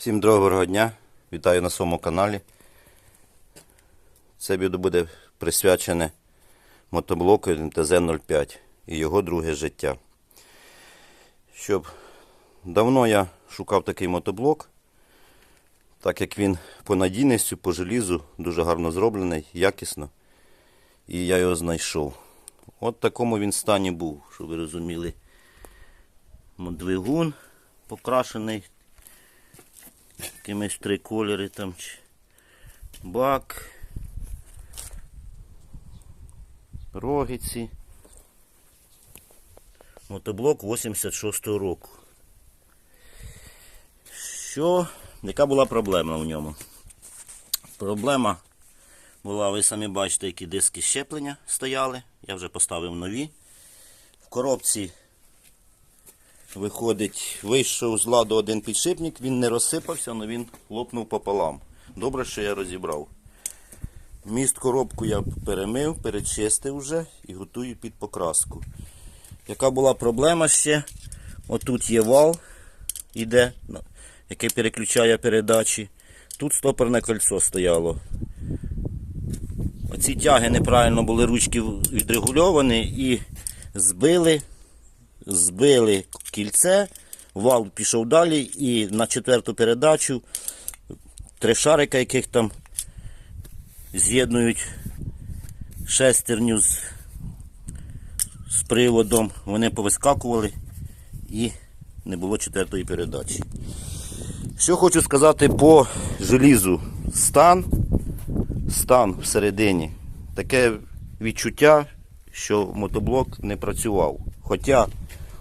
Всім доброго дня. Вітаю на своєму каналі. Це відео буде присвячене мотоблоку МТЗ-05 і його друге життя. Щоб давно я шукав такий мотоблок, так як він по надійності, по желізу дуже гарно зроблений, якісно. І я його знайшов. От такому він стані був, щоб ви розуміли. Двигун покрашений якимись три кольори там. Бак. Рогиці. Мотоблок 86-го року. Що? Яка була проблема в ньому? Проблема була, ви самі бачите, які диски щеплення стояли. Я вже поставив нові. В коробці Виходить, вийшов з ладу один підшипник, він не розсипався, але він лопнув пополам. Добре, що я розібрав. Міст коробку я перемив, перечистив вже і готую під покраску. Яка була проблема ще? Отут є вал, іде, який переключає передачі. Тут стоперне кольцо стояло. Оці тяги неправильно були ручки відрегульовані і збили збили кільце, вал пішов далі і на четверту передачу три шарика, яких там з'єднують шестерню з, з приводом, вони повискакували і не було четвертої передачі. Що хочу сказати по желізу. Стан, стан всередині. Таке відчуття, що мотоблок не працював. Хоча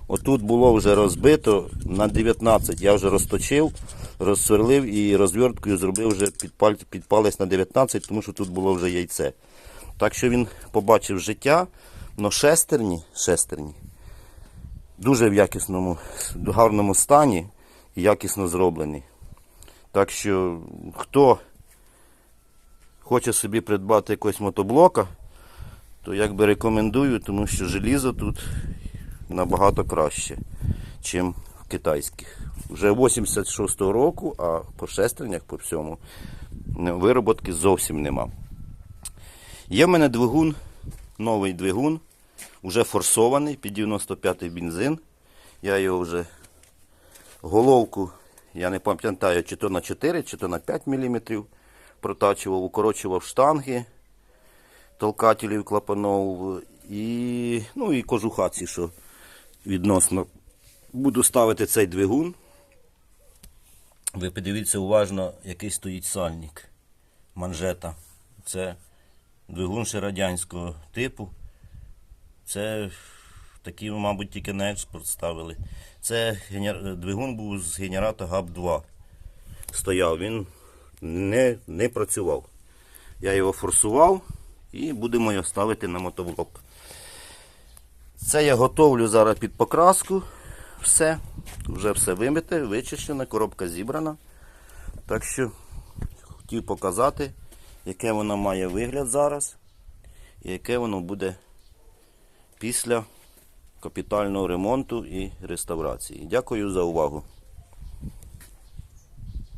отут було вже розбито на 19, я вже розточив, розсверлив і розверткою зробив вже під, палець на 19, тому що тут було вже яйце. Так що він побачив життя, але шестерні, шестерні дуже в якісному, гарному стані і якісно зроблені. Так що, хто хоче собі придбати якогось мотоблока, то якби рекомендую, тому що желізо тут набагато краще, ніж в китайських. Вже 86-го року, а по шестернях, по всьому, вироботки зовсім нема. Є в мене двигун, новий двигун, вже форсований під 95-й бензин. Я його вже головку, я не пам'ятаю, чи то на 4, чи то на 5 мм протачував, укорочував штанги толкателів клапанов і, ну, і кожуха ці, що відносно. Буду ставити цей двигун. Ви подивіться уважно, який стоїть сальник. Манжета. Це двигун ще радянського типу. Це такі, мабуть, тільки на експорт ставили. Це генер- двигун був з генератора ГАП-2. Стояв, він не, не працював. Я його форсував і будемо його ставити на мотоблок. Це я готовлю зараз під покраску. Все. Вже все вимите, вичищено, коробка зібрана. Так що хотів показати, яке воно має вигляд зараз і яке воно буде після капітального ремонту і реставрації. Дякую за увагу.